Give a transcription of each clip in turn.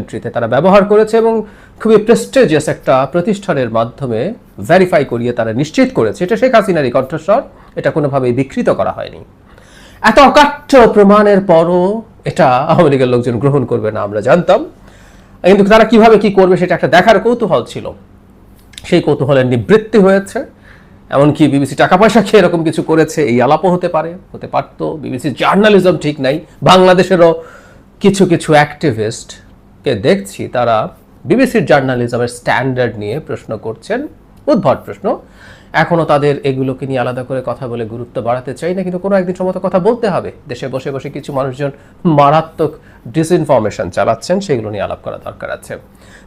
ডকুমেন্টারিতে তারা ব্যবহার করেছে এবং খুবই প্রেস্টেজিয়াস একটা প্রতিষ্ঠানের মাধ্যমে ভেরিফাই করিয়ে তারা নিশ্চিত করেছে। এটা শেখ হাসিনারই কণ্ঠস্বর, এটা কোনোভাবেই বিকৃত করা হয়নি। এত অকাঠ্য প্রমাণের পরও এটা আওয়ামী লীগের লোকজন গ্রহণ করবে না আমরা জানতাম। কিন্তু তারা কীভাবে কি করবে সেটা একটা দেখার কৌতূহল ছিল। সেই কৌতূহলের নিবৃত্তি হয়েছে। এমনকি বিবিসি টাকা পয়সা খেয়ে এরকম কিছু করেছে, এই আলাপও হতে পারে, হতে পারতো। বিবিসির জার্নালিজম ঠিক নাই। বাংলাদেশেরও কিছু কিছু অ্যাক্টিভিস্টকে দেখছি, তারা বিবিসির জার্নালিজমের স্ট্যান্ডার্ড নিয়ে প্রশ্ন করছেন। উদ্ভট প্রশ্ন। এখনও তাদের এগুলোকে নিয়ে আলাদা করে কথা বলে গুরুত্ব বাড়াতে চাই না, কিন্তু কোনো একদিন সময় তো কথা বলতে হবে। দেশে বসে বসে কিছু মানুষজন মারাত্মক ডিসইনফরমেশন চালাচ্ছেন, সেগুলো নিয়ে আলাপ করা দরকার আছে।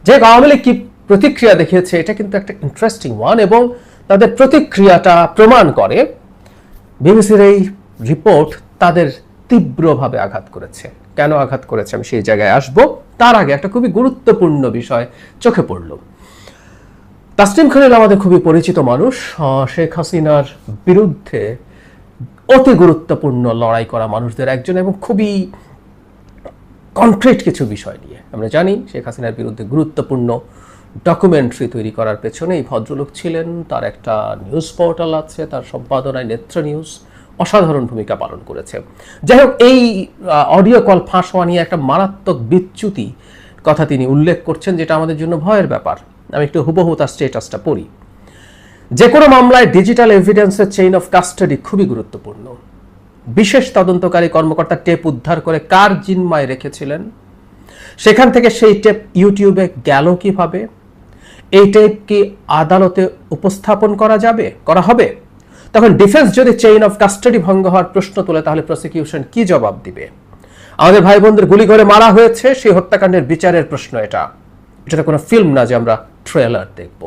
যে আওয়ামী লীগ কি প্রতিক্রিয়া দেখিয়েছে, এটা কিন্তু একটা ইন্টারেস্টিং ওয়ান এবং তাদের প্রতিক্রিয়াটা প্রমাণ করে। বিবিসির এই রিপোর্ট তাদের তীব্রভাবে আঘাত করেছে। কেন আঘাত করেছে? আমি সেই জায়গায় আসব। তার আগে একটা খুবই গুরুত্বপূর্ণ বিষয় চোখে পড়ল। তাসলিম খালিল আমাদের খুবই পরিচিত মানুষ। শেখ হাসিনার বিরুদ্ধে অতি গুরুত্বপূর্ণ লড়াই করা মানুষদের একজন এবং খুবই কনক্রিট কিছু বিষয় নিয়ে। আমরা জানি শেখ হাসিনার বিরুদ্ধে গুরুত্বপূর্ণ ডকুমেন্টারি তৈরি করার পেছনে এই ভদ্রলোক ছিলেন। তার একটা নিউজ পোর্টাল আছে, তার সম্পাদনায় নেত্র নিউজ অসাধারণ ভূমিকা পালন করেছে। যাই হোক, এই অডিও কল ফাঁস হওয়া নিয়ে একটা মারাত্মক বিচ্যুতি কথা তিনি উল্লেখ করছেন, যেটা আমাদের জন্য ভয়ের ব্যাপার। আমি একটু হুবহু তার স্টেটাসটা পড়ি। যে কোনো মামলায় ডিজিটাল এভিডেন্সের চেইন অফ কাস্টাডি খুবই গুরুত্বপূর্ণ। বিশেষ তদন্তকারী কর্মকর্তা টেপ উদ্ধার করে কার জিনমায় রেখেছিলেন? সেখান থেকে সেই টেপ ইউটিউবে গেল কীভাবে? এই টেপ কি আদালতে উপস্থাপন করা যাবে? করা হবে? তখন ডিফেন্স যদি চেইন অফ কাস্টাডি ভঙ্গ হওয়ার প্রশ্ন তোলে, তাহলে প্রসিকিউশন কি জবাব দিবে? আমাদের ভাই বোনদের গুলি করে মারা হয়েছে, সেই হত্যাকাণ্ডের বিচারের প্রশ্ন এটা। এটা কোনো ফিল্ম না যে আমরা ট্রেলার দেখব।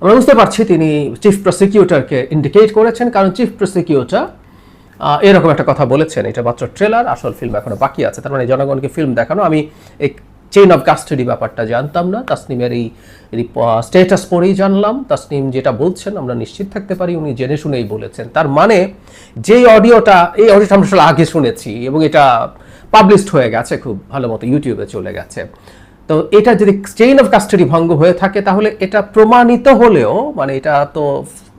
আমরা বুঝতে পারছি তিনি চিফ প্রসিকিউটরকে ইন্ডিকেট করেছেন, কারণ চিফ প্রসিকিউটর এরকম একটা কথা বলেছেন। এটা মাত্র ট্রেলার আসল ফিল্ম এখনও বাকি আছে। তার মানে জনগণকে ফিল্ম দেখানো। আমি এই চেইন অফ কাস্টাডি ব্যাপারটা জানতাম না। তাসনিমের এই স্টেটাস পড়েই জানলাম। তাসনিম যেটা বলছেন, আমরা নিশ্চিত থাকতে পারি, উনি জেনে শুনেই বলেছেন। তার মানে যেই অডিওটা, এই অডিওটা আমরা আসলে আগে শুনেছি এবং এটা পাবলিশড হয়ে গেছে, খুব ভালো মতো ইউটিউবে চলে গেছে। তো এটা যদি চেইন অফ কাস্টাডি ভঙ্গ হয়ে থাকে, তাহলে এটা প্রমাণিত হলেও মানে এটা তো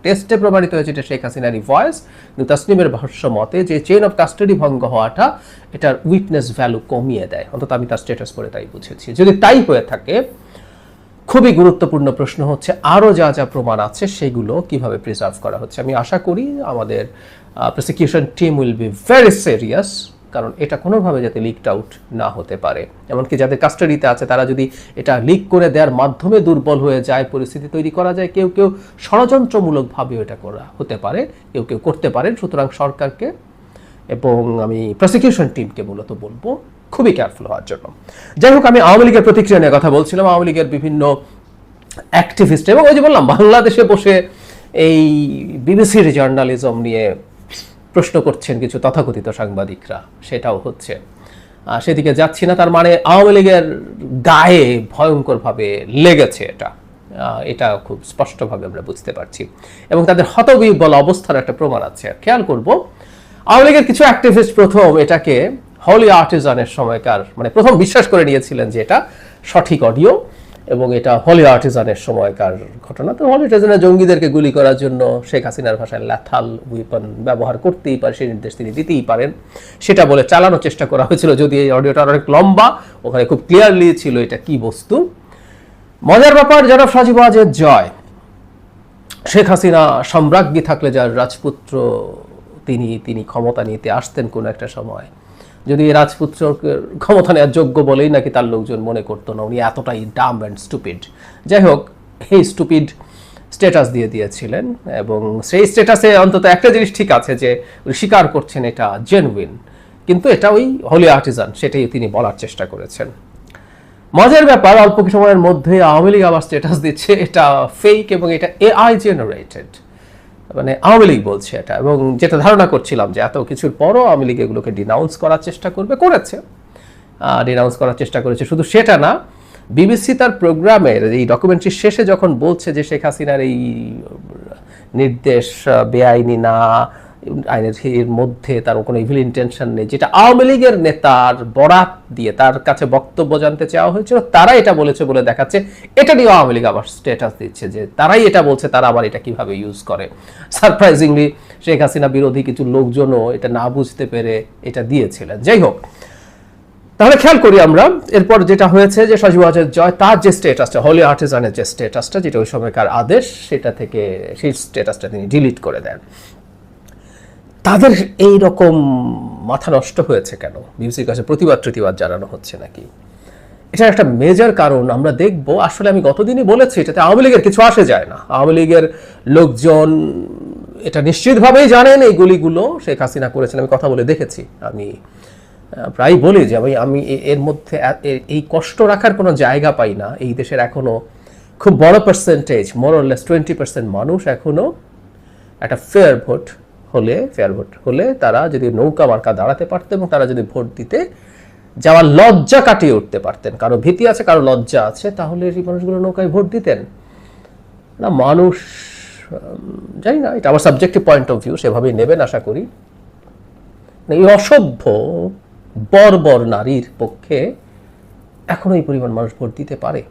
টেস্টে প্রমাণিত হয়েছে এটা শেখ হাসিনারই ভয়েস কিন্তু তাসনিমের ভাষ্য মতে যে চেইন অফ কাস্টাডি ভঙ্গ হওয়াটা এটার উইটনেস ভ্যালু কমিয়ে দেয়। অন্তত আমি তার স্ট্যাটাস পরে তাই বুঝেছি। যদি তাই হয়ে থাকে, খুবই গুরুত্বপূর্ণ প্রশ্ন হচ্ছে, আরও যা যা প্রমাণ আছে সেগুলো কীভাবে প্রিজার্ভ করা হচ্ছে? আমি আশা করি আমাদের prosecution team will be very serious কারণ এটা কোনোভাবে যাতে লিকড আউট না হতে পারে। এমনকি যাদের কাস্টাডিতে আছে, তারা যদি এটা লিক করে দেওয়ার মাধ্যমে দুর্বল হয়ে যায়, পরিস্থিতি তৈরি করা যায়, কেউ কেউ ষড়যন্ত্রমূলকভাবে এটা করা হতে পারে, কেউ কেউ করতে পারেন। সুতরাং সরকারকে এবং আমি প্রসিকিউশন টিমকে মূলত বলব, খুবই কেয়ারফুল হওয়ার জন্য। যাই হোক, আমি আওয়ামী লীগের প্রতিক্রিয়া নিয়ে কথা বলছিলাম। আওয়ামী লীগের বিভিন্ন অ্যাক্টিভিস্ট এবং ওই যে বললাম, বাংলাদেশে বসে এই বিবিসির জার্নালিজম নিয়ে প্রশ্ন করছেন কিছু তথাকথিত সাংবাদিকরা, সেটাও হচ্ছে। সেদিকে যাচ্ছি না, তার মানে আওয়ামী লীগের গায়ে ভয়ঙ্করভাবে লেগেছে এটা। এটা খুব স্পষ্টভাবে আমরা বুঝতে পারছি। এবং তাদের হতবিহ্বল অবস্থার একটা প্রমাণ আছে। খেয়াল করব, আওয়ামী লীগের কিছু অ্যাক্টিভিস্ট প্রথম এটাকে হলি আর্টিজানের সময়কার মানে প্রথম বিশ্বাস করে নিয়েছিলেন যে এটা সঠিক অডিও এবং এটা হলি আর্টিজানের সময়কার ঘটনা। তো হলি আর্টিজানের জঙ্গিদেরকে গুলি করার জন্য শেখ হাসিনার ভাষায় ল্যাথাল উইপন ব্যবহার করতেই পারে সেই নির্দেশ তিনি দিতেই পারেন। সেটা বলে চালানোর চেষ্টা করা হয়েছিল যদি এই অডিওটা অনেক লম্বা, ওখানে খুব ক্লিয়ারলি ছিল এটা কি বস্তু। মজার ব্যাপার, যারা সাজিবাজের জয়, শেখ হাসিনা সম্রাজ্ঞী থাকলে যার রাজপুত্র, তিনি তিনি ক্ষমতা নিতে আসতেন কোনো একটা সময়। যদি এই রাজপুত্রকে ক্ষমতা নেওয়ার যোগ্য বলেই নাকি তার লোকজন মনে করতো না, উনি এতটাই ডাম অ্যান্ড স্টুপিড যাই হোক, এই স্টুপিড স্ট্যাটাস দিয়ে দিয়েছিলেন এবং সেই স্ট্যাটাসে অন্তত একটা জিনিস ঠিক আছে যে স্বীকার করছেন এটা জেনুইন কিন্তু এটা ওই হোলি আর্টিজান সেটাই তিনি বলার চেষ্টা করেছেন। মজার ব্যাপার, অল্প সময়ের মধ্যে আওয়ামী লীগ আবার স্ট্যাটাস দিচ্ছে, এটা ফেক এবং এটা এআই জেনারেটেড মানে আওয়ামী লীগ বলছে এটা, এবং যেটা ধারণা করছিলাম যে এত কিছুর পরও আওয়ামী লীগ এগুলোকে ডিনাউন্স করার চেষ্টা করবে, করেছে। ডিনাউন্স করার চেষ্টা করেছে। শুধু সেটা না বিবিসি তার প্রোগ্রামের এই ডকুমেন্টারির শেষে যখন বলছে যে শেখ হাসিনার এই নির্দেশ বেআইনি না আইনের এর মধ্যে তার কোনো ইভিল ইন্টেনশন নেই। যেটা আওয়ামী লীগের নেতার বরাত দিয়ে তার কাছে বক্তব্য জানতে চাওয়া হয়েছিল তারা এটা বলেছে বলে দেখাচ্ছে। এটা নিয়ে আওয়ামী লীগ আবার স্ট্যাটাস দিচ্ছে যে তারাই এটা বলছে, তারা আবার এটা কীভাবে ইউজ করে। সারপ্রাইজিংলি শেখ হাসিনা বিরোধী কিছু লোকজনও এটা না বুঝতে পেরে এটা দিয়েছিলেন। যাই হোক, তাহলে খেয়াল করি আমরা। এরপর যেটা হয়েছে যে সজীবাজের জয়, তার যে স্টেটাসটা হলি আর্টিজানের যে স্টেটাসটা যেটা ওই সময়কার আদেশ, সেটা থেকে সেই স্টেটাসটা তিনি ডিলিট করে দেন। তাদের এই রকম মাথা নষ্ট হয়েছে কেন? বিবিসির কাছে প্রতিবাদ প্রতিবাদ জানানো হচ্ছে নাকি? এটা একটা মেজর কারণ আমরা দেখব। আসলে আমি গতদিনই বলেছি, এটাতে আওয়ামী লীগের কিছু আসে যায় না। আওয়ামী লীগের লোকজন এটা নিশ্চিতভাবেই জানেন এই গুলিগুলো। শেখ হাসিনা করেছেন, আমি কথা বলে দেখেছি। আমি প্রায় বলি যে আমি আমি এর মধ্যে এই কষ্ট রাখার কোনো জায়গা পাই না। এই দেশের এখনও খুব বড় পার্সেন্টেজ মোরলেস টোয়েন্টি পার্সেন্ট মানুষ এখনও একটা ফেয়ার ভোট হলে ফেয়ার ভোট হলে তারা যদি নৌকা মার্কা দাঁড়াতে পারতেন এবং তারা যদি ভোট দিতে যাওয়ার লজ্জা কাটিয়ে উঠতে পারতেন, কারও ভীতি আছে, কারও লজ্জা আছে, তাহলে এই মানুষগুলো নৌকায় ভোট দিতেন। না, মানুষ জানি না, এটা আমার সাবজেক্টিভ পয়েন্ট অফ ভিউ সেভাবেই নেবেন আশা করি। এই অসভ্য, বর্বর নারীর পক্ষে এখনও এই পরিমাণ মানুষ ভোট দিতে পারে।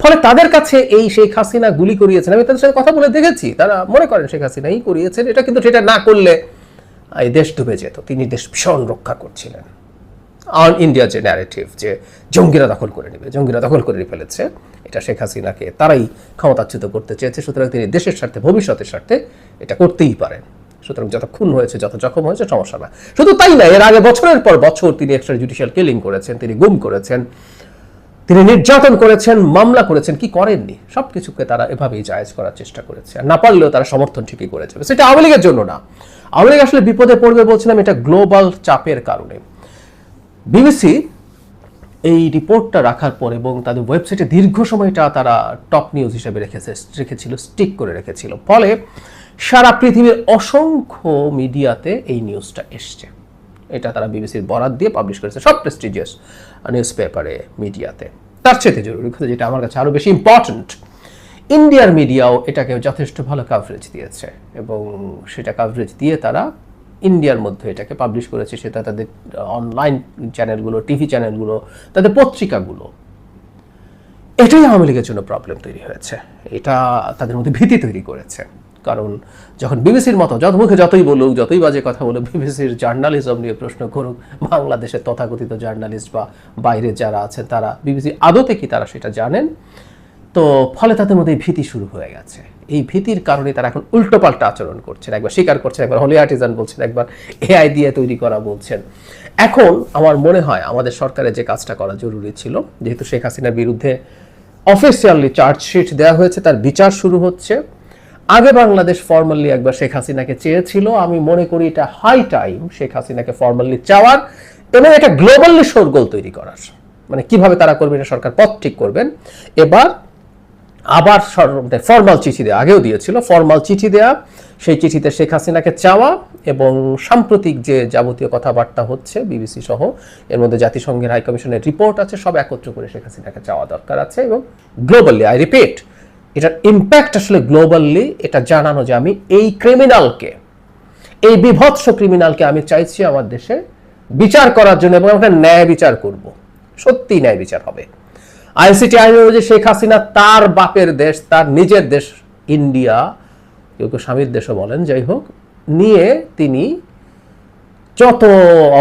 ফলে তাদের কাছে এই শেখ হাসিনা গুলি করিয়েছেন। আমি তাদের সাথে কথা বলে দেখেছি, তারা মনে করেন শেখ হাসিনাই করিয়েছেন, এটা কিন্তু সেটা না করলে এই দেশ ডুবে যেত। তিনি দেশ ভীষণ রক্ষা করছিলেন। অন ইন্ডিয়া যে ন্যারেটিভ যে জঙ্গিরা দখল করে নেবে, জঙ্গিরা দখল করে ফেলেছে, এটা শেখ হাসিনাকে তারাই ক্ষমতাচ্যুত করতে চেয়েছে, সুতরাং তিনি দেশের স্বার্থে, ভবিষ্যতের স্বার্থে এটা করতেই পারেন। সুতরাং যত খুন হয়েছে, যত জখম হয়েছে, সমস্যা না শুধু তাই না, এর আগে বছরের পর বছর তিনি এক্সট্রা জুডিশিয়াল কিলিং করেছেন, তিনি গুম করেছেন। তিনি নির্যাতন করেছেন, মামলা করেছেন, কি করেননি? সব কিছুকে তারা এভাবেই জায়েজ করার চেষ্টা করেছে। আর না পারলেও তারা সমর্থন ঠিকই করেছে সেটা আওয়ামী লীগের জন্য না। আওয়ামী লীগ আসলে বিপদে পড়বে বলছিলাম, এটা গ্লোবাল চাপের কারণে। বিবিসি এই রিপোর্টটা রাখার পর এবং তাদের ওয়েবসাইটে দীর্ঘ সময়টা তারা টপ নিউজ হিসেবে রেখেছে, রেখেছিল, স্টিক করে রেখেছিল। ফলে সারা পৃথিবীর অসংখ্য মিডিয়াতে এই নিউজটা এসছে। এটা তারা বিবিসির বরাত দিয়ে পাবলিশ করেছে সব প্রেস্টিজিয়াস নিউজ পেপারে মিডিয়াতে তার চেয়ে জরুরি কথা যেটা আমার কাছে আরও বেশি ইম্পর্ট্যান্ট ইন্ডিয়ার মিডিয়াও এটাকে যথেষ্ট ভালো কাভারেজ দিয়েছে এবং সেটা কাভারেজ দিয়ে তারা ইন্ডিয়ার মধ্যে এটাকে পাবলিশ করেছে। সেটা তাদের অনলাইন চ্যানেলগুলো টিভি চ্যানেলগুলো তাদের পত্রিকাগুলো। এটাই আওয়ামী লীগের জন্য প্রবলেম তৈরি হয়েছে। এটা তাদের মধ্যে ভীতি তৈরি করেছে। কারণ যখন বিবিসির মতো যত মুখে যতই বলুক, যতই বাজে কথা বলুক, বিবিসির জার্নালিজম নিয়ে প্রশ্ন করুক, বাংলাদেশের তথাকথিত জার্নালিস্ট বা বাইরে যারা আছেন, তারা বিবিসি আদতে কি তারা সেটা জানেন? তো ফলে তাদের মধ্যে ভীতি শুরু হয়ে গেছে। এই ভীতির কারণে তারা এখন উল্টোপাল্টা আচরণ করছেন। একবার স্বীকার করছেন, একবার হলি আর্টিজান বলছেন, একবার এআই দিয়ে তৈরি করা বলছেন। এখন আমার মনে হয় আমাদের সরকারের যে কাজটা করা জরুরি ছিল, যেহেতু শেখ হাসিনার বিরুদ্ধে অফিসিয়ালি চার্জশিট দেওয়া হয়েছে, তার বিচার শুরু হচ্ছে। আগে বাংলাদেশ ফর্মালি একবার শেখ হাসিনাকে চেয়েছিল। আমি মনে করি এটা হাই টাইম শেখ হাসিনাকে ফর্মালি চাওয়ার এবং এটা গ্লোবালি শোরগোল তৈরি করার। মানে কীভাবে তারা করবে এটা সরকার পথ ঠিক করবেন। এবার আবার ফর্মাল চিঠি দেওয়া আগেও দিয়েছিল ফর্মাল চিঠি দেওয়া সেই চিঠিতে শেখ হাসিনাকে চাওয়া এবং সাম্প্রতিক যে যাবতীয় কথাবার্তা হচ্ছে, বিবিসি সহ, এর মধ্যে জাতিসংঘের হাই কমিশনের রিপোর্ট আছে, সব একত্র করে শেখ হাসিনাকে চাওয়া দরকার আছে এবং গ্লোবালি আই রিপিট এটার ইম্প্যাক্ট আসলে গ্লোবালি এটা জানানো যে আমি এই ক্রিমিনালকে এই বিভৎস ক্রিমিনালকে আমি চাইছি আমার দেশে বিচার করার জন্য এবং আমরা ন্যায় বিচার করব। সত্যি ন্যায় বিচার হবে। আইসিটি আইন অনুযায়ী শেখ হাসিনা তার বাপের দেশ, তার নিজের দেশ, ইন্ডিয়া, কেউ কেউ স্বামীর দেশও বলেন, যাই হোক, নিয়ে তিনি যত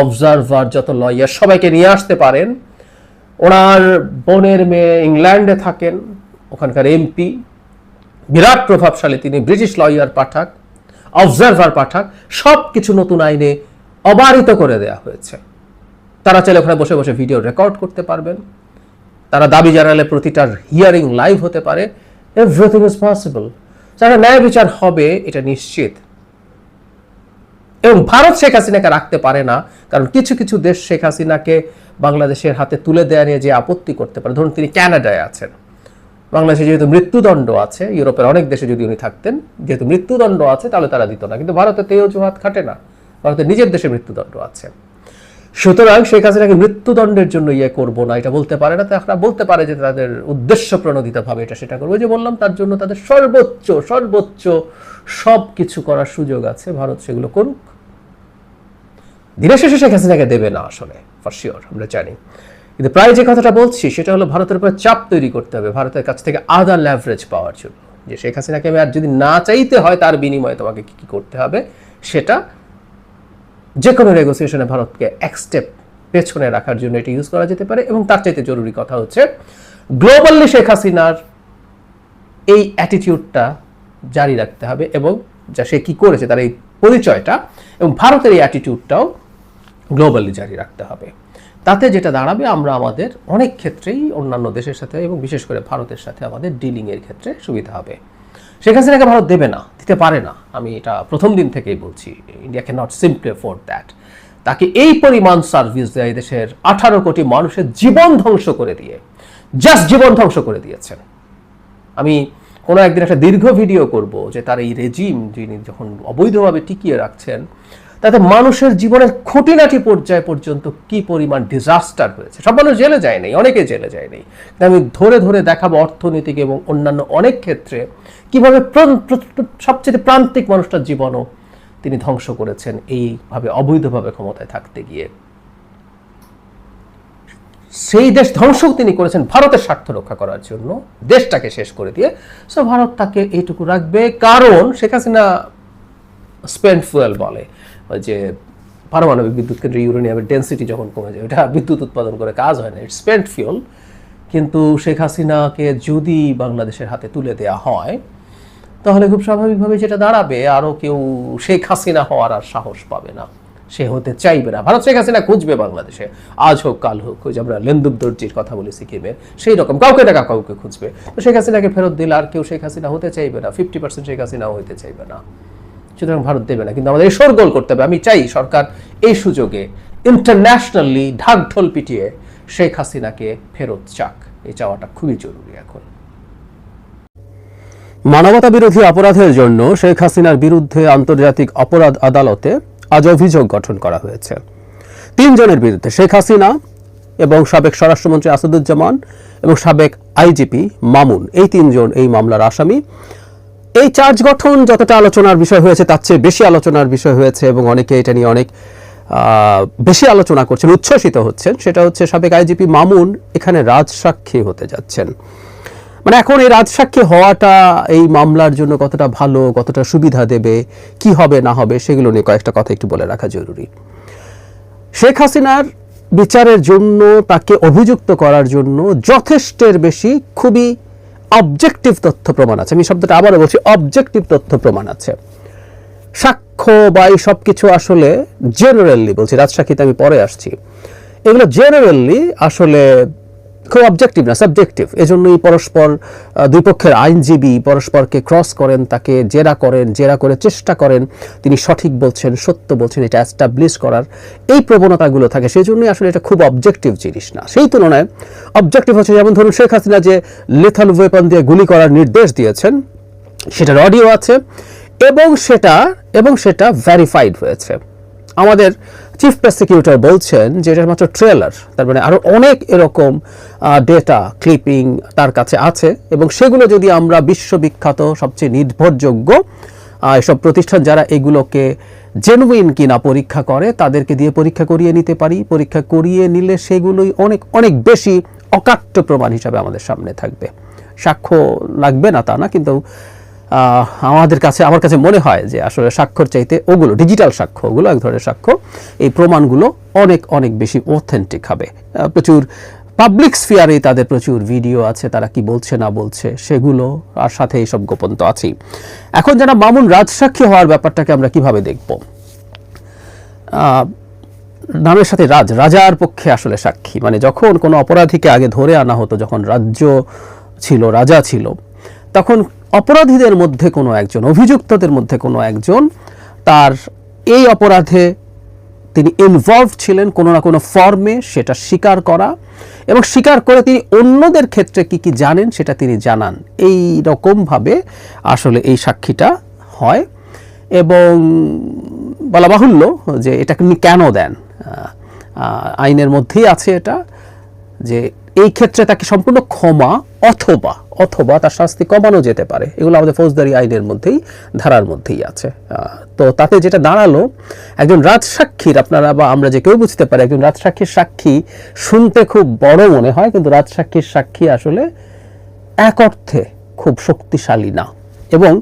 অবজারভার যত লয়ার সবাইকে নিয়ে আসতে পারেন। ওনার বোনের মেয়ে ইংল্যান্ডে থাকেন ওখানকার এমপি বিরাট প্রভাবশালী তিনি, ব্রিটিশ লয়ার পাঠাক অবজারভার পাঠাক সব কিছু নতুন আইনে অবারিত করে দেয়া হয়েছে। তারা চাইলে ওখানে বসে বসে ভিডিও রেকর্ড করতে পারবেন। তারা দাবি জানালে প্রতিটার হিয়ারিং লাইভ হতে পারে। এভরিথিং ইজ পসিবল যারা ন্যায় বিচার হবে, এটা নিশ্চিত। এবং ভারত শেখ হাসিনাকে রাখতে পারে না, কারণ কিছু কিছু দেশ শেখ হাসিনাকে বাংলাদেশের হাতে তুলে দেওয়া নিয়ে যে আপত্তি করতে পারে। ধরুন তিনি ক্যানাডায় আছেন। বাংলাদেশে যেহেতু মৃত্যুদণ্ড আছে, ইউরোপের অনেক দেশে যদি উনি থাকতেন, যেহেতু মৃত্যুদণ্ড আছে, তাহলে তারা দিত না। কিন্তু ভারতে তো এই অজুহাত খাটে না। ভারতের নিজের দেশে মৃত্যুদণ্ড আছে। সুতরাং শেখ হাসিনাকে মৃত্যুদণ্ডের জন্য ইয়ে করব না, এটা বলতে পারে না। তারা বলতে পারে যে তাদের উদ্দেশ্য প্রণোদিত ভাবে এটা, সেটা করব। যে বললাম, তার জন্য তাদের সর্বোচ্চ সর্বোচ্চ সব কিছু করার সুযোগ আছে। ভারত সেগুলো করুক। দিনের শেষে শেখ হাসিনাকে দেবে না আসলে ফর শিওর আমরা জানি। কিন্তু প্রায় যে কথাটা বলছি, সেটা হলো ভারতের উপর চাপ তৈরি করতে হবে। ভারতের কাছ থেকে আদার ল্যাভারেজ পাওয়ার জন্য। যে শেখ হাসিনাকে আর যদি না চাইতে হয়, তার বিনিময়ে তোমাকে কি কি করতে হবে? সেটা যে কোনো নেগোসিয়েশনে ভারতকে এক স্টেপ পেছনে রাখার জন্য এটা ইউজ করা যেতে পারে। এবং তার চাইতে জরুরি কথা হচ্ছে গ্লোবালি শেখ হাসিনার এই অ্যাটিটিউডটা জারি রাখতে হবে এবং যা সে কি করেছে, তার এই পরিচয়টা এবং ভারতের এই অ্যাটিটিউডটাও গ্লোবালি জারি রাখতে হবে। তাতে যেটা দাঁড়াবে, আমরা আমাদের অনেক ক্ষেত্রেই অন্যান্য দেশের সাথে এবং বিশেষ করে ভারতের সাথে আমাদের ডিলিংয়ের ক্ষেত্রে সুবিধা হবে। শেখ হাসিনাকে ভারত দেবে না, দিতে পারে না। আমি এটা প্রথম দিন থেকেই বলছি India can not simply afford that তাকে এই পরিমাণ সার্ভিস দেয় দেশের আঠারো কোটি মানুষের জীবন ধ্বংস করে দিয়ে জাস্ট জীবন ধ্বংস করে দিয়েছেন। আমি কোনো একদিন একটা দীর্ঘ ভিডিও করব যে তার এই রেজিম যিনি যখন অবৈধভাবে টিকিয়ে রাখছেন তাতে মানুষের জীবনের খুঁটিনাটি পর্যায় পর্যন্ত কি পরিমাণ ডিজাস্টার হয়েছে? সব মানুষ জেলে যায় নাই, অনেকে জেলে যায় নাই। আমি ধরে ধরে দেখাবো অর্থনৈতিক এবং অন্যান্য অনেক ক্ষেত্রে কীভাবে সবচেয়ে প্রান্তিক মানুষটার জীবনও তিনি ধ্বংস করেছেন, এইভাবে অবৈধভাবে ক্ষমতায় থাকতে গিয়ে। সেই দেশ ধ্বংসও তিনি করেছেন ভারতের স্বার্থ রক্ষা করার জন্য। দেশটাকে শেষ করে দিয়ে, সো ভারত তাকে এইটুকু রাখবে। কারণ শেখ হাসিনা স্পেন্ড ফুয়েল বলে। যে পারমাণবিক বিদ্যুৎ কেন্দ্রে ইউরেনিয়ামের ডেন্সিটি যখন কমে যায়, ওটা বিদ্যুৎ উৎপাদন করে, কাজ হয় না ইটস স্পেন্ড ফিউল কিন্তু শেখ হাসিনাকে যদি বাংলাদেশের হাতে তুলে দেওয়া হয়, তাহলে খুব স্বাভাবিকভাবে যেটা দাঁড়াবে আরও কেউ শেখ হাসিনা হওয়ার আর সাহস পাবে না। সে হতে চাইবে না। ভারত শেখ হাসিনা খুঁজবে বাংলাদেশে। আজ হোক, কাল হোক, ওই যে আমরা লেন্দুব দর্জির কথা বলি সিকিমের, সেই রকম কাউকে না কাউকে খুঁজবে। তো শেখ হাসিনাকে ফেরত দিলে আর কেউ শেখ হাসিনা হতে চাইবে না ফিফটি পার্সেন্ট শেখ হাসিনাও হতে চাইবে না। সুতরাং ভারত দেবে না, কিন্তু আমাদের এই শোরগোল করতে হবে। আমি চাই সরকার এই সুযোগে ইন্টারন্যাশনালি ঢাকঢোল পিটিয়ে শেখ হাসিনাকে ফেরত চাক। এই চাওয়াটা খুবই জরুরি এখন। মানবতা বিরোধী অপরাধের জন্য শেখ হাসিনার বিরুদ্ধে আন্তর্জাতিক অপরাধ আদালতে আজ অভিযোগ গঠন করা হয়েছে। তিনজনের বিরুদ্ধে শেখ হাসিনা এবং সাবেক স্বরাষ্ট্রমন্ত্রী আসাদুজ্জামান এবং সাবেক আইজিপি মামুন, এই তিনজন এই মামলার আসামি। এই চার্জ গঠন যতটা আলোচনার বিষয় হয়েছে, তার চেয়ে বেশি আলোচনার বিষয় হয়েছে এবং অনেকে এটা নিয়ে অনেক বেশি আলোচনা করছেন, উচ্ছ্বসিত হচ্ছেন। সেটা হচ্ছে সাবেক আইজিপি মামুন এখানে রাজসাক্ষী হতে যাচ্ছেন। মানে এখন এই রাজসাক্ষী হওয়াটা, এই মামলার জন্য কতটা ভালো, কতটা সুবিধা দেবে, কি হবে, না হবে, সেগুলো নিয়ে কয়েকটা কথা একটু বলে রাখা জরুরি। শেখ হাসিনার বিচারের জন্য, তাকে অভিযুক্ত করার জন্য যথেষ্টের বেশি খুবই অবজেক্টিভ তথ্য প্রমাণ আছে। আমি শব্দটা আবারও বলছি অবজেক্টিভ তথ্য প্রমাণ আছে। সাক্ষ্য বা এই সব কিছু আসলে জেনারেলি বলছি, রাজসাক্ষীতে আমি পরে আসছি। এগুলো জেনারেলি আসলে খুব অবজেক্টিভ না সাবজেক্টিভ এজন্যই পরস্পর দুই পক্ষের আইনজীবী পরস্পরকে ক্রস করেন, তাকে জেরা করেন, জেরা করে চেষ্টা করেন। তিনি সঠিক বলছেন, সত্য বলছেন, এটা অ্যাস্টাবলিশ করার এই প্রবণতাগুলো থাকে। সেই জন্যই আসলে এটা খুব অবজেক্টিভ জিনিস না। সেই তুলনায় অবজেক্টিভ হচ্ছে যেমন ধরুন শেখ হাসিনা যে লেথাল ওয়েপন দিয়ে গুলি করার নির্দেশ দিয়েছেন, সেটার অডিও আছে এবং সেটা এবং সেটা ভেরিফাইড হয়েছে। আমাদের চিফ প্রসিকিউটর বলছেন যে এটা মাত্র ট্রেলার তার মানে আরও অনেক এরকম ডেটা ক্লিপিং তার কাছে আছে এবং সেগুলো যদি আমরা বিশ্ববিখ্যাত, সবচেয়ে নির্ভরযোগ্য এসব প্রতিষ্ঠান যারা এগুলোকে জেনুইন কিনা পরীক্ষা করে, তাদেরকে দিয়ে পরীক্ষা করিয়ে নিতে পারি। পরীক্ষা করিয়ে নিলে সেগুলোই অনেক অনেক বেশি অকাট্য প্রমাণ হিসাবে আমাদের সামনে থাকবে। সাক্ষ্য লাগবে না তা না, কিন্তু আমাদের কাছে, আমার কাছে মনে হয় যে আসলে স্বাক্ষর চাইতে ওগুলো ডিজিটাল সাক্ষ্য ওগুলো এক ধরনের সাক্ষ্য এই প্রমাণগুলো অনেক অনেক বেশি অথেন্টিক হবে। প্রচুর পাবলিক স্ফিয়ারে তাদের প্রচুর ভিডিও আছে, তারা কি বলছে, না বলছে, সেগুলো আর সাথে এইসব গোপন তো আছেই। এখন যারা মামুন রাজসাক্ষী হওয়ার ব্যাপারটাকে আমরা কীভাবে দেখব? নামের সাথে রাজ, রাজার পক্ষে আসলে সাক্ষী মানে যখন কোনো অপরাধীকে আগে ধরে আনা হতো, যখন রাজ্য ছিল, রাজা ছিল, তখন অপরাধীদের মধ্যে কোনো একজন, অভিযুক্তদের মধ্যে কোনো একজন, তার এই অপরাধে তিনি ইনভলভ ছিলেন কোনো না কোনো ফর্মে সেটা স্বীকার করা এবং স্বীকার করে তিনি অন্যদের ক্ষেত্রে কি কি জানেন সেটা তিনি জানান। এই রকমভাবে আসলে এই সাক্ষীটা হয় এবং বলা বাহুল্য যে এটা তিনি কেন দেন। আইনের মধ্যেই আছে এটা যে এই ক্ষেত্রে তাকে সম্পূর্ণ ক্ষমা অথবা অথবা তার শাস্তি কমানো যেতে পারে। এগুলো আমাদের ফৌজদারি আইনের মধ্যেই, ধারার মধ্যেই আছে। তো তাতে যেটা দাঁড়াল, একজন রাজসাক্ষীর, আপনারা বা আমরা যে কেউ বুঝতে পারি, একজন রাজসাক্ষীর সাক্ষী শুনতে খুব বড় মনে হয়, কিন্তু রাজসাক্ষীর সাক্ষী আসলে এক অর্থে খুব শক্তিশালী না। এবং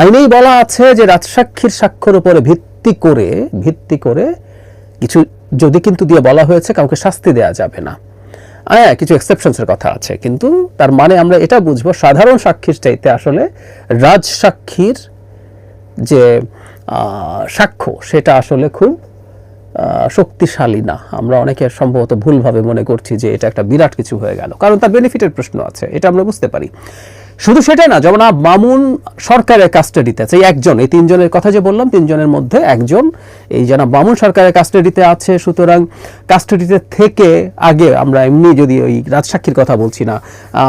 আইনেই বলা আছে যে রাজসাক্ষীর সাক্ষ্যের উপরে ভিত্তি করে ভিত্তি করে কিছু যদি কিন্তু দিয়ে বলা হয়েছে, কাউকে শাস্তি দেওয়া যাবে না। হ্যাঁ কিছু এক্সেপশনসের কথা আছে, কিন্তু তার মানে আমরা এটা বুঝব সাধারণ সাক্ষীর চাইতে আসলে রাজ সাক্ষীর যে সাক্ষ্য, সেটা আসলে খুব শক্তিশালী না। আমরা অনেকে সম্ভবত ভুলভাবে মনে করছি যে এটা একটা বিরাট কিছু হয়ে গেল। কারণ তার বেনিফিটের প্রশ্ন আছে, এটা আমরা বুঝতে পারি। শুধু সেটাই না, যেমন মামুন সরকারের কাস্টাডিতে আছে একজন, এই তিনজনের কথা যে বললাম, তিনজনের মধ্যে একজন, এই জনাব মামুন সরকারের কাস্টাডিতে আছে, সুতরাং কাস্টাডিতে থেকে আগে আমরা এমনি যদি ওই রাজসাক্ষীর কথা বলছি না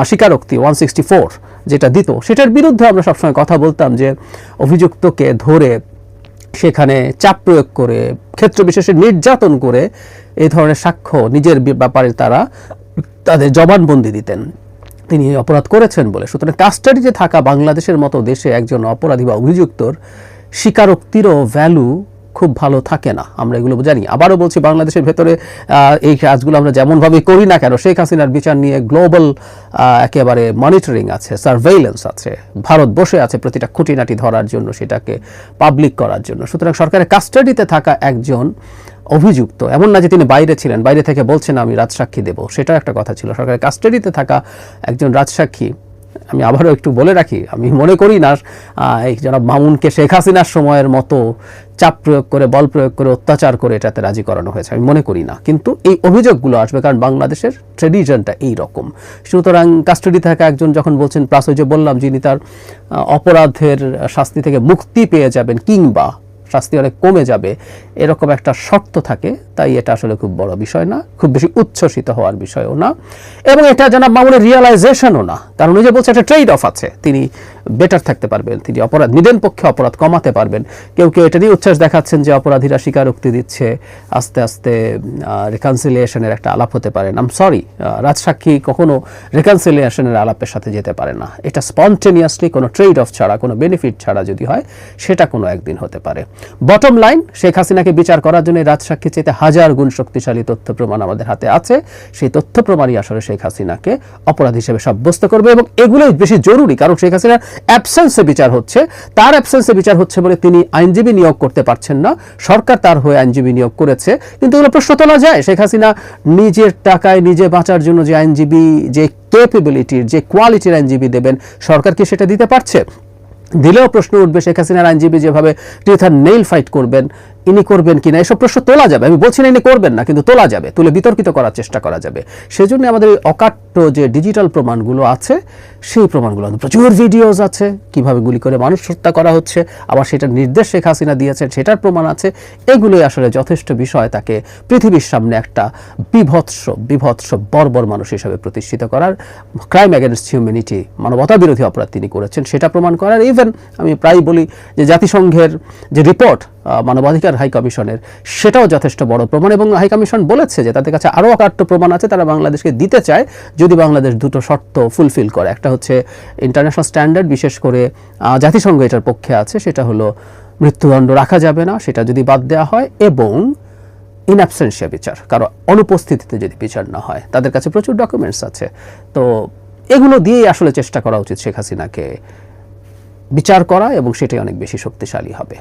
স্বীকারোক্তি ওয়ান সিক্সটি ফোর যেটা দিত, সেটার বিরুদ্ধে আমরা সবসময় কথা বলতাম যে অভিযুক্তকে ধরে সেখানে চাপ প্রয়োগ করে, ক্ষেত্র বিশেষে নির্যাতন করে এই ধরনের সাক্ষ্য নিজের ব্যাপারে তারা তাদের জবানবন্দি দিতেন। তিনি অপরাধ করেছেন বলে। সুতরাং কাস্টাডিতে থাকা বাংলাদেশের মতো দেশে একজন অপরাধী বা অভিযুক্তর স্বীকারোক্তিরও ভ্যালু খুব ভালো থাকে না। আমরা এগুলো জানি। আবারও বলছি, বাংলাদেশের ভেতরে এই কাজগুলো আমরা যেমনভাবে করি না কেন, শেখ হাসিনার বিচার নিয়ে গ্লোবাল একেবারে মনিটরিং আছে সার্ভেইলেন্স আছে, ভারত বসে আছে প্রতিটা খুঁটিনাটি ধরার জন্য, সেটাকে পাবলিক করার জন্য। সুতরাং সরকারের কাস্টাডিতে থাকা একজন অভিযুক্ত। এমন না যে তিনি বাইরে ছিলেন, বাইরে থেকে বলছেন, আমি রাজসাক্ষী দেব। সেটা একটা কথা ছিল। সরকারের কাস্টাডিতে থাকা একজন রাজসাক্ষী, আমি আবারও একটু বলে রাখি, আমি মনে করি না এই জনাব মামুনকে শেখ হাসিনার সময়ের মতো চাপ প্রয়োগ করে, বল প্রয়োগ করে, অত্যাচার করে এটাতে রাজি করানো হয়েছে, আমি মনে করি না। কিন্তু এই অভিযোগগুলো আসবে, কারণ বাংলাদেশের ট্রেডিশনটা এই রকম। সুতরাং কাস্টাডি থাকা একজন যখন বলছেন, প্লাস ওই যে বললাম, যিনি তার অপরাধের শাস্তি থেকে মুক্তি পেয়ে যাবেন, কিংবা শাস্তি অনেক কমে যাবে, এরকম একটা শর্ত থাকে, তাই এটা আসলে খুব বড় বিষয় না, খুব বেশি উচ্ছ্বসিত হওয়ার বিষয়ও না। এবং এটা যেন মামুনের রিয়েলাইজেশনও না। কারণ উনি যে বলছে একটা ট্রেড অফ আছে। তিনি বেটার থাকতে পারবেন, তিনি অপরাধ নিদেন পক্ষে অপরাধ কমাতে পারবেন। কেউ কেউ এটা নিয়ে উচ্ছ্বাস দেখাচ্ছেন যে অপরাধীরা স্বীকারোক্তি দিচ্ছে, আস্তে আস্তে রেকনসিলিয়েশনের একটা আলাপ হতে পারে। আম সরি রাজসাক্ষী কখনো রেকনসিলিয়েশনের আলাপের সাথে যেতে পারে না। এটা স্পন্টেনিয়াসলি কোনো ট্রেড অফ ছাড়া, কোনো বেনিফিট ছাড়া যদি হয়, সেটা কোনো একদিন হতে পারে। বটম লাইন শেখ হাসিনাকে বিচার করার জন্য রাজসাক্ষী চেয়ে হাজার গুণ শক্তিশালী তথ্য প্রমাণ আমাদের হাতে আছে। সেই তথ্য প্রমাণই আসলে শেখ হাসিনাকে অপরাধ হিসেবে সাব্যস্ত করবে। এবং এগুলোই বেশি জরুরি, কারণ শেখ হাসিনার অ্যাবসেন্সে বিচার হচ্ছে। তার অ্যাবসেন্সে বিচার হচ্ছে বলে তিনি আইনজীবী নিয়োগ করতে পারছেন না। সরকার তার হয়ে আইনজীবী নিয়োগ করেছে। কিন্তু এগুলো প্রশ্ন তোলা যায়? শেখ হাসিনা নিজের টাকায় নিজে বাঁচার জন্য যে আইনজীবী, যে ক্যাপেবিলিটির যে কোয়ালিটির আইনজীবী দেবেন, সরকার কি সেটা দিতে পারছে? দিলেও প্রশ্ন উঠবে শেখ হাসিনার আইনজীবী যেভাবে টিথার নেইল ফাইট করবেন, ইনি করবেন কিনা? এসব প্রশ্ন তোলা যাবে। আমি বলছি না ইনি করবেন না, কিন্তু তোলা যাবে। তুলে বিতর্কিত করার চেষ্টা করা যাবে। সেজন্য আমাদের এই অকাট্য যে ডিজিটাল প্রমাণগুলো আছে, সেই প্রমাণগুলো প্রচুর ভিডিওস আছে, কীভাবে গুলি করে মানুষ হত্যা করা হচ্ছে, আবার সেটার নির্দেশ শেখ হাসিনা দিয়েছেন, সেটার প্রমাণ আছে, এগুলোই আসলে যথেষ্ট বিষয় তাকে পৃথিবীর সামনে একটা বিভৎস বিভৎস বর্বর মানুষ হিসাবে প্রতিষ্ঠিত করার ক্রাইম অ্যাগেনস্ট হিউম্যানিটি মানবতা বিরোধী অপরাধ তিনি করেছেন, সেটা প্রমাণ করার ইভেন আমি প্রায় বলি যে জাতিসংঘের যে রিপোর্ট মানবাধিকার হাই কমিশনের, সেটাও যথেষ্ট বড় প্রমাণ এবং হাই কমিশন বলেছে যে তাদের কাছে আরও অকাট্য প্রমাণ আছে, তারা বাংলাদেশকে দিতে চায় যদি বাংলাদেশ দুটো শর্ত ফুলফিল করে, একটা হচ্ছে ইন্টারন্যাশনাল স্ট্যান্ডার্ড বিশেষ করে জাতিসংঘ এটার পক্ষে আছে, সেটা হলো মৃত্যুদণ্ড রাখা যাবে না, সেটা যদি বাদ দেওয়া হয়, এবং ইন অ্যাবসেন্সিয়া বিচার, কারও অনুপস্থিতিতে যদি বিচার না হয়, তাদের কাছে প্রচুর ডকুমেন্টস আছে। তো এগুলো দিয়েই আসলে চেষ্টা করা উচিত শেখ হাসিনাকে বিচার করা, এবং সেটাই অনেক বেশি শক্তিশালী হবে।